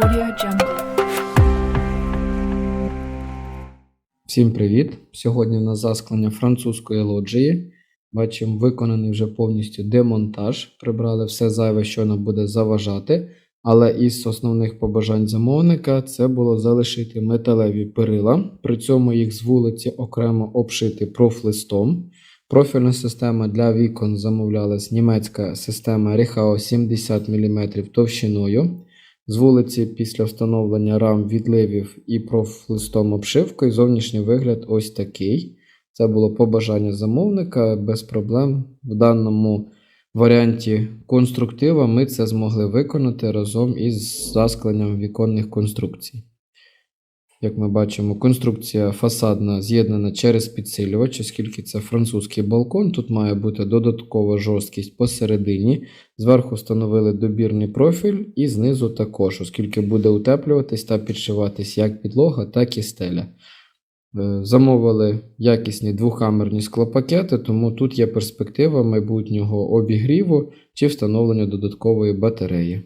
Audio. Всім привіт! Сьогодні в нас засклення французької лоджії. Бачимо, виконаний вже повністю демонтаж. Прибрали все зайве, що нам буде заважати. Але із основних побажань замовника це було залишити металеві перила, при цьому їх з вулиці окремо обшити профлистом. Профільна система для вікон замовлялась німецька система Rehau 70 мм товщиною. З вулиці після встановлення рам відливів і профлистом обшивкою зовнішній вигляд ось такий. Це було побажання замовника без проблем. В даному варіанті конструктива ми це змогли виконати разом із заскленням віконних конструкцій. Як ми бачимо, конструкція фасадна з'єднана через підсилювач, оскільки це французький балкон. Тут має бути додаткова жорсткість посередині. Зверху встановили добірний профіль і знизу також, оскільки буде утеплюватись та підшиватись як підлога, так і стеля. Е, Замовили якісні двохкамерні склопакети, тому тут є перспектива майбутнього обігріву чи встановлення додаткової батареї.